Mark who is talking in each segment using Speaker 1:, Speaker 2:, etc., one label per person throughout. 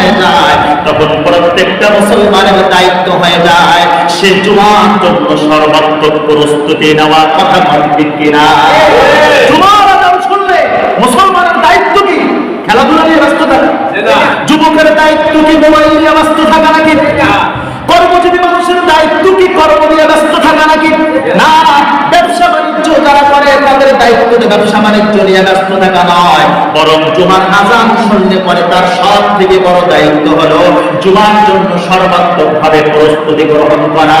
Speaker 1: হয়ে যায় তখন প্রত্যেকটা মুসলমানের দায়িত্ব হয়ে যায়। সে জুমার জন্য সর্বাত্মক প্রস্তুতি নেওয়ার কথা কিনা? জুমার শুনলে মুসলমানের দায়িত্ব কি? খেলাধুলা নিয়ে ব্যস্ত থাকা যুবকের দায়িত্ব কি? মোবাইল নিয়ে ব্যস্ত দায়িত্ব তো ব্যবসা বাণিজ্য নিয়ে ব্যস্ত থাকা নয়, বরং জুমার আজান শুনলে পরে তার সব থেকে বড় দায়িত্ব হলো জুমার জন্য সর্বাত্মক ভাবে প্রস্তুতি গ্রহণ করা।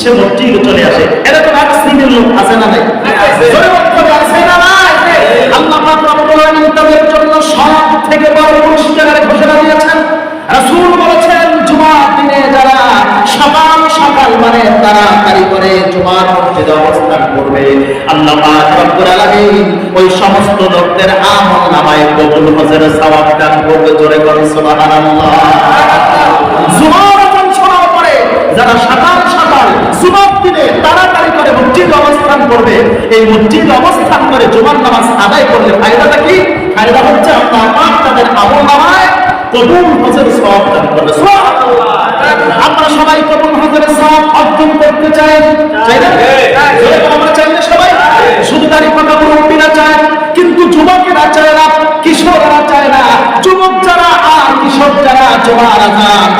Speaker 1: সে মসজিদে চলে আসে। এরকম এক শ্রেণির লোক আছে না মসজিদে অবস্থান করবে। আল্লাহ ওই সমস্ত লোকদের আমল নামায় কবুল, হজের সওয়াব দান করবে জোরে করে সুবহানাল্লাহ। জুমার তাড়াতাড়ি করে মসজিদে অবস্থান করবে, এই মসজিদে অবস্থান করে জুমার নামাজ আদায় করলে ফায়দাটা কি? ফায়দা হচ্ছে আল্লাহ পাক তাদের আমল নামায় কবুল কিশোররা চায় না, যুবক যারা আর কিশোর যারা, জোয়ার আজান।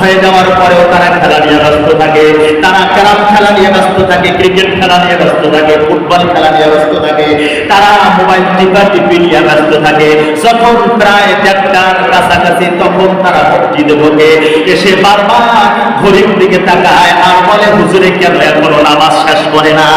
Speaker 1: হয়ে যাওয়ার পরেও তারা খেলা নিয়ে ব্যস্ত থাকে। তারা ক্যারাম খেলা নিয়ে ব্যস্ত থাকে, ক্রিকেট খেলা নিয়ে ব্যস্ত থাকে, ফুটবল খেলা নিয়ে ব্যস্ত থাকে। তারা মোবাইল টিপা টিপি নিয়ে ব্যস্ত থাকে। যখন প্রায় দেড়টার কাছাকাছি, তখন তারা মসজিদে ঢোকে এসে বারবার ঘড়ির দিকে তাকায় আর বলে, হুজুরে, কেন এখনও নামাজ শেষ করে না?